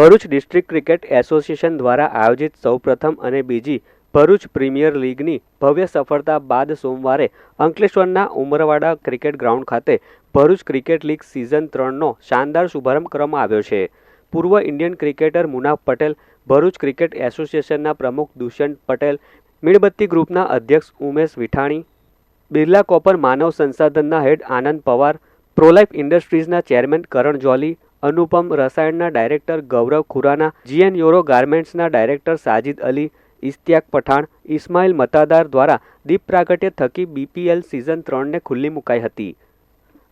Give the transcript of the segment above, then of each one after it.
Bharuch district cricket association દ્વારા આયોજિત સૌપ્રથમ અને બીજી ભરૂચ પ્રીમિયર લીગની ભવ્ય સફળતા બાદ સોમવારે અંકલેશ્વરના ઉમરવાડા ક્રિકેટ ગ્રાઉન્ડ ખાતે ભરૂચ ક્રિકેટ લીગ સિઝન ત્રણનો શાનદાર શુભારંભ કરવામાં આવ્યો છે. પૂર્વ Indian cricketer Munaf Patel, Bharuch cricket એસોસિએશનના પ્રમુખ દુષ્યંત પટેલ, મીણબત્તી ગ્રુપના અધ્યક્ષ ઉમેશ વિઠાણી, બિરલા કોપર માનવ સંસાધનના હેડ આનંદ પવાર, પ્રોલાઇફ ઇન્ડસ્ટ્રીઝના ચેરમેન કરણ જોલી અનુપમ રસાયણના ડાયરેક્ટર ગૌરવ ખુરાના, જીએન યોરો ગાર્મેન્ટ્સના ડાયરેક્ટર સાજિદ અલી ઇસ્તિયાક પઠાણ, ઇસ્માઇલ મતાદાર દ્વારા દીપ પ્રાગટ્ય થકી બીપીએલ સિઝન ત્રણને ખુલ્લી મુકાઈ હતી.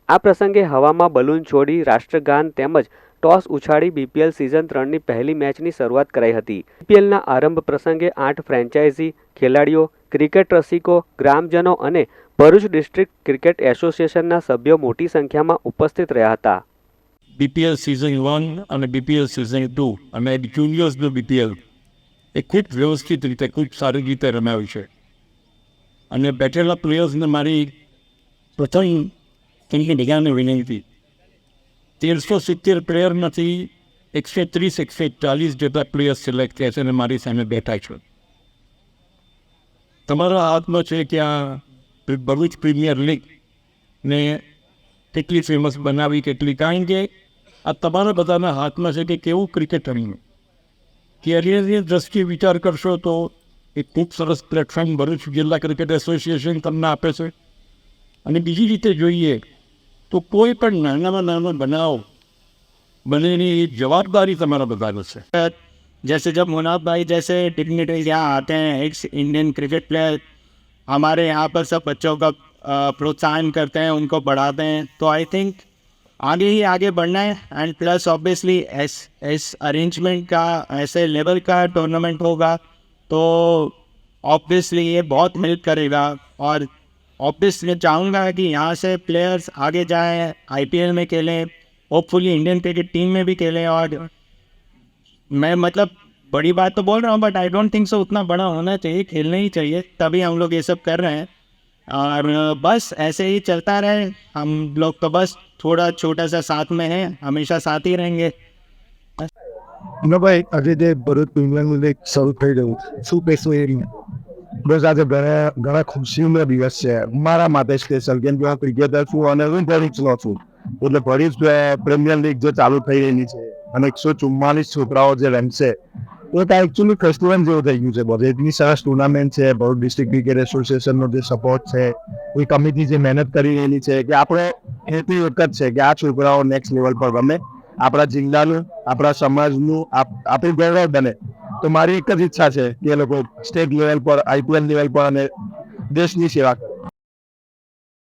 આ પ્રસંગે હવામાં બલૂન છોડી રાષ્ટ્રગાન તેમજ ટોસ ઉછાળી બીપીએલ સિઝન ત્રણની પહેલી મેચની શરૂઆત કરાઈ હતી. બીપીએલના આરંભ પ્રસંગે આઠ ફ્રેન્ચાઇઝી, ખેલાડીઓ, ક્રિકેટ રસિકો, ગ્રામજનો અને ભરૂચ ડિસ્ટ્રિક્ટ ક્રિકેટ એસોસિએશનના સભ્યો મોટી સંખ્યામાં ઉપસ્થિત રહ્યા હતા. બીપીએલ સિઝન વન અને બીપીએલ સિઝન ટુ અને જુનિયર્સનું બીપીએલ એ ખૂબ વ્યવસ્થિત રીતે, ખૂબ સારી રીતે રમાયું છે. અને બેઠેલા પ્લેયર્સને મારી પ્રથમ તેમની બધાને વિનંતી તેરસો સિત્તેર પ્લેયરમાંથી એકસો ત્રીસ, એકસો ચાલીસ જેટલા પ્લેયર્સ સિલેક્ટ થયા છે અને મારી સામે બેઠા છે. તમારા હાથમાં છે કે આ ભરૂચ પ્રીમિયર લીગ ને કેટલી ફેમસ બનાવી, કેટલી? કારણ કે આ તમારા બધાના હાથમાં છે કે કેવું ક્રિકેટ રમ્યું કેરિયરની દ્રષ્ટિએ વિચાર કરશો તો એ ખૂબ સરસ પ્લેટફોર્મ ભરૂચ જિલ્લા ક્રિકેટ એસોસિએશન તમને આપે છે અને બીજી રીતે જોઈએ તો કોઈ પણ નાનામાં નાનો બનાવ બને એની જવાબદારી તમારા બધાનો છે जैसे जब मुनाफ भाई जैसे डिग्निटरीज यहाँ आते हैं एक इंडियन क्रिकेट प्लेयर हमारे यहाँ पर सब बच्चों का अ, प्रोत्साहन करते हैं उनको बढ़ाते हैं तो आई थिंक आगे ही आगे बढ़ना है एंड प्लस ऑब्वियसली एस इस अरेंजमेंट का ऐसे लेवल का टूर्नामेंट होगा तो ऑब्वियसली ये बहुत हेल्प करेगा, और ऑब्वियसली चाहूँगा कि यहाँ से प्लेयर्स आगे जाएँ आईपीएल में खेलें होपफुली इंडियन क्रिकेट टीम में भी खेलें, और मैं मतलब बड़ी बात तो बोल रहा हूँ but I don't think so उतना बड़ा होना चाहिए, खेलना ही चाहिए, तभी हम लोग ये सब कर रहे हैं, और बस ऐसे ही चलता रहे, हम लोग तो बस थोड़ा छोटा सा साथ में हैं हमेशा साथ ही रहेंगे ના ભાઈ આજે જે ભરૂચ પ્રીમિયર લીગ શરૂ થઈ ગયું શું કહેશું એ બસ આજે ઘણા ઘણા ખુશીનો દિવસ છે મારા માટે સ્પેશિયલ કેમ કે હું ક્રિકેટર છું અને હું ભરૂચનો છું એટલે ભરૂચ પ્રીમિયર લીગ જે ચાલુ થઈ રહેલી છે અને એકસો ચુમ્માલીસ છોકરાઓ જે રમશે તો ત્યાં એકચ્યુઅલી ફેસ્ટિવલ જેવું થઈ ગયું છે બધે એટલી સરસ ટુર્નામેન્ટ છે ભરૂચ ડિસ્ટ્રિક્ટ ક્રિકેટ એસોસિએશનનો જે સપોર્ટ છે એ કમિટી જે મહેનત કરી રહેલી છે કે આપણે હેતુ એક જ છે કે આ છોકરાઓ નેક્સ્ટ લેવલ પર રમે આપણા જિલ્લાનું આપણા સમાજનું, આપ- આપણી ગૌરવ બને. તો મારી એક જ ઈચ્છા છે કે એ લોકો સ્ટેટ લેવલ પર આઈપીએલ લેવલ પર અને દેશની સેવા કરે.